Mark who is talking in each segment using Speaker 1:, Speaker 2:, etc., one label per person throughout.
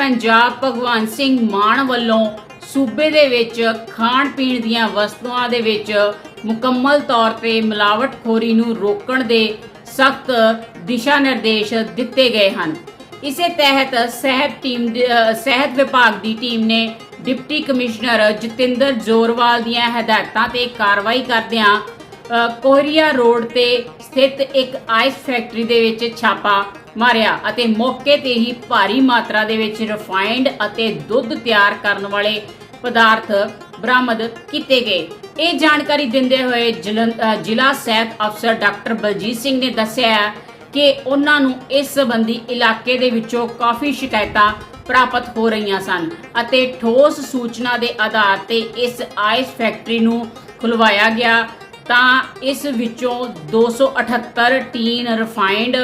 Speaker 1: ਪੰਜਾਬ ਭਗਵੰਤ ਸਿੰਘ ਮਾਨ ਵੱਲੋਂ ਸੂਬੇ ਦੇ ਵਿੱਚ ਖਾਣ ਪੀਣ ਦੀਆਂ ਵਸਤੂਆਂ ਦੇ ਵਿੱਚ ਮੁਕੰਮਲ ਤੌਰ ਤੇ ਮਿਲਾਵਟਖੋਰੀ ਨੂੰ ਰੋਕਣ ਦੇ ਸਖਤ ਦਿਸ਼ਾ ਨਿਰਦੇਸ਼ ਦਿੱਤੇ ਗਏ ਹਨ। ਇਸੇ ਤਹਿਤ ਸਿਹਤ ਟੀਮ ਦੇ- ਸਿਹਤ ਵਿਭਾਗ ਦੀ ਟੀਮ ਨੇ ਡਿਪਟੀ ਕਮਿਸ਼ਨਰ ਜਤਿੰਦਰ ਜ਼ੋਰਵਾਲ ਦੀਆਂ ਹਦਾਇਤਾਂ ਤੇ ਕਾਰਵਾਈ ਕਰਦਿਆਂ ਅ, ਰੋਡ ਤੇ ਸਥਿਤ ਇੱਕ ਆਈਸ ਫੈਕਟਰੀ ਦੇ ਵਿੱਚ ਛਾਪਾ ਮਾਰਿਆ ਅਤੇ ਮੌਕੇ ਤੇ ਹੀ ਭਾਰੀ ਮਾਤਰਾ ਦੇ ਵਿੱਚ ਰਿਫਾਈਨਡ ਅਤੇ ਦੁੱਧ ਤਿਆਰ ਕਰਨ ਵਾਲੇ ਪਦਾਰਥ ਬਰਾਮਦ ਕੀਤੇ ਗਏ। ਇਹ ਜਾਣਕਾਰੀ ਦਿੰਦੇ ਹੋਏ ਜ਼ਿਲ੍ਹਾ ਸਿਹਤ ਅਫਸਰ ਡਾਕਟਰ ਬਲਜੀਤ ਸਿੰਘ ਨੇ ਦੱਸਿਆ ਕਿ ਉਹਨਾਂ ਨੂੰ ਇਸ ਸੰਬੰਧੀ ਇਲਾਕੇ ਦੇ ਵਿੱਚੋਂ ਕਾਫੀ ਸ਼ਿਕਾਇਤਾਂ ਪ੍ਰਾਪਤ ਹੋ ਰਹੀਆਂ ਸਨ ਅਤੇ ਠੋਸ ਸੂਚਨਾ ਦੇ ਆਧਾਰ ਤੇ ਇਸ ਆਈਸ ਫੈਕਟਰੀ ਨੂੰ ਖੁਲਵਾਇਆ ਗਿਆ ਤਾਂ ਇਸ ਵਿੱਚੋਂ 278 ਟੀਨ ਰਿਫਾਈਨਡ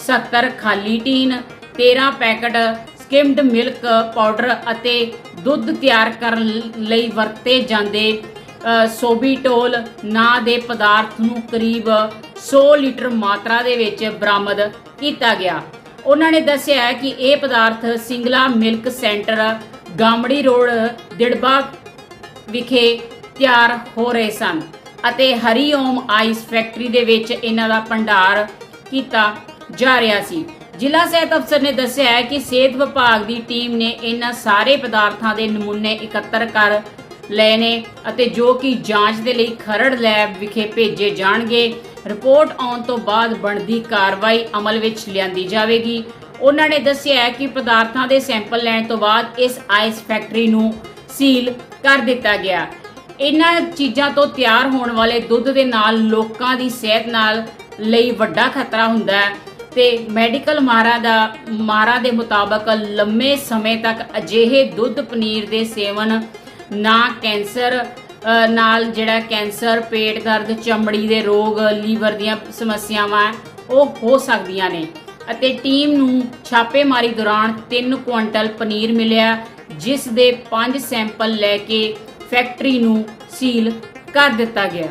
Speaker 1: 70 ਖਾਲੀ tin 13 packet skimmed milk powder ਅਤੇ ਦੁੱਧ ਤਿਆਰ ਕਰਨ ਲਈ ਵਰਤੇ ਜਾਂਦੇ ਸੋਬੀਟੋਲ ਨਾਂ ਦੇ ਪਦਾਰਥ ਨੂੰ ਕਰੀਬ 100 ਲੀਟਰ ਮਾਤਰਾ ਦੇ ਵਿੱਚ ਬਰਾਮਦ ਕੀਤਾ ਗਿਆ। ਉਹਨਾਂ ਨੇ ਦੱਸਿਆ ਕਿ ਇਹ ਪਦਾਰਥ Singla milk centre, Gamri road, Dirba ਵਿਖੇ ਤਿਆਰ ਹੋ ਰਹੇ ਸਨ ਅਤੇ ਹਰੀ ਓਮ ਆਈਸ ਫੈਕਟਰੀ ਦੇ ਵਿੱਚ ਇਹਨਾਂ ਦਾ ਭੰਡਾਰ ਕੀਤਾ ਜਾ ਰਿਹਾ ਸੀ। ਜ਼ਿਲ੍ਹਾ ਸਿਹਤ ਅਫਸਰ ਨੇ ਦੱਸਿਆ ਹੈ ਕਿ ਸਿਹਤ ਵਿਭਾਗ ਦੀ ਟੀਮ ਨੇ ਇਹਨਾਂ ਸਾਰੇ ਪਦਾਰਥਾਂ ਦੇ ਨਮੂਨੇ ਇਕੱਤਰ ਕਰ ਲਏ ਨੇ ਅਤੇ ਜੋ ਕਿ ਜਾਂਚ ਦੇ ਲਈ ਖਰੜ ਲੈਬ ਵਿਖੇ ਭੇਜੇ ਜਾਣਗੇ। ਰਿਪੋਰਟ ਆਉਣ ਤੋਂ ਬਾਅਦ ਬਣਦੀ ਕਾਰਵਾਈ ਅਮਲ ਵਿੱਚ ਲਿਆਂਦੀ ਜਾਵੇਗੀ। ਉਹਨਾਂ ਨੇ ਦੱਸਿਆ ਕਿ ਪਦਾਰਥਾਂ ਦੇ ਸੈਂਪਲ ਲੈਣ ਤੋਂ ਬਾਅਦ ਇਸ ਆਈਸ ਫੈਕਟਰੀ ਨੂੰ ਸੀਲ ਕਰ ਦਿੱਤਾ ਗਿਆ। ਇਹਨਾਂ ਚੀਜ਼ਾਂ ਤੋਂ ਤਿਆਰ ਹੋਣ ਵਾਲੇ ਦੁੱਧ ਦੇ ਨਾਲ ਲੋਕਾਂ ਦੀ ਸਿਹਤ ਨਾਲ ਲਈ ਵੱਡਾ ਖਤਰਾ ਹੁੰਦਾ ਹੈ। ਤੇ ਮੈਡੀਕਲ ਮਾਹਰਾਂ ਦਾ, ਮਾਹਰਾਂ ਦੇ ਮੁਤਾਬਕ ਲੰਮੇ ਸਮੇਂ ਤੱਕ ਅਜਿਹੇ ਦੁੱਧ ਪਨੀਰ ਦੇ ਸੇਵਨ ਨਾ ਕੈਂਸਰ ਨਾਲ ਜਿਹੜਾ ਕੈਂਸਰ, ਪੇਟ ਦਰਦ, ਚਮੜੀ ਦੇ ਰੋਗ, ਲੀਵਰ ਦੀਆਂ ਸਮੱਸਿਆਵਾਂ, ਉਹ ਹੋ ਸਕਦੀਆਂ ਨੇ। ਅਤੇ ਟੀਮ ਨੂੰ ਛਾਪੇਮਾਰੀ ਦੌਰਾਨ 3 ਕੁਇੰਟਲ ਪਨੀਰ ਮਿਲਿਆ, ਜਿਸ ਦੇ 5 ਸੈਂਪਲ ਲੈ ਕੇ ਫੈਕਟਰੀ ਨੂੰ ਸੀਲ ਕਰ ਦਿੱਤਾ ਗਿਆ।